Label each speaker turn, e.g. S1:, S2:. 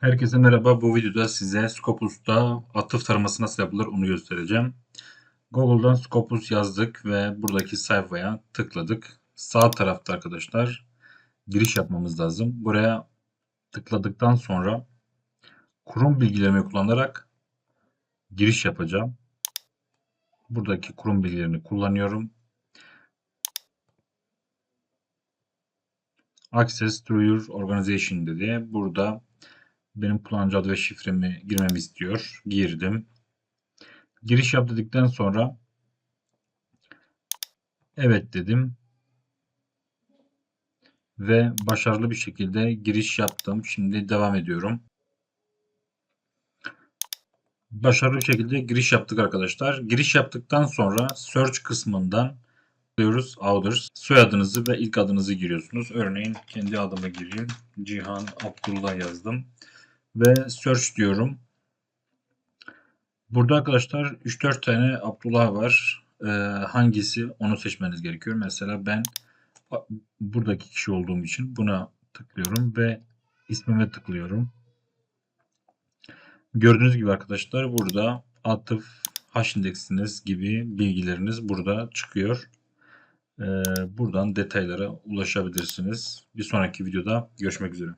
S1: Herkese merhaba. Bu videoda size Scopus'ta atıf taraması nasıl yapılır onu göstereceğim. Google'dan Scopus yazdık ve buradaki sayfaya tıkladık. Sağ tarafta arkadaşlar giriş yapmamız lazım. Buraya tıkladıktan sonra kurum bilgilerimi kullanarak giriş yapacağım. Buradaki kurum bilgilerini kullanıyorum. Access to your organization dedi. Burada benim kullanıcı adı ve şifremi girmemi istiyor. Girdim. Giriş yap dedikten sonra evet dedim. Ve başarılı bir şekilde giriş yaptım. Şimdi devam ediyorum. Başarılı bir şekilde giriş yaptık arkadaşlar. Giriş yaptıktan sonra search kısmından tıklıyoruz others. Soyadınızı ve ilk adınızı giriyorsunuz. Örneğin kendi adımı gireyim. Cihan Abdullah yazdım. Ve search diyorum. Burada arkadaşlar 3-4 tane Abdullah var. Ee, hangisi onu seçmeniz gerekiyor. Mesela ben buradaki kişi olduğum için buna tıklıyorum ve ismime tıklıyorum. Gördüğünüz gibi arkadaşlar burada atıf, hash indeksiniz gibi bilgileriniz burada çıkıyor. Ee, buradan detaylara ulaşabilirsiniz. Bir sonraki videoda görüşmek üzere.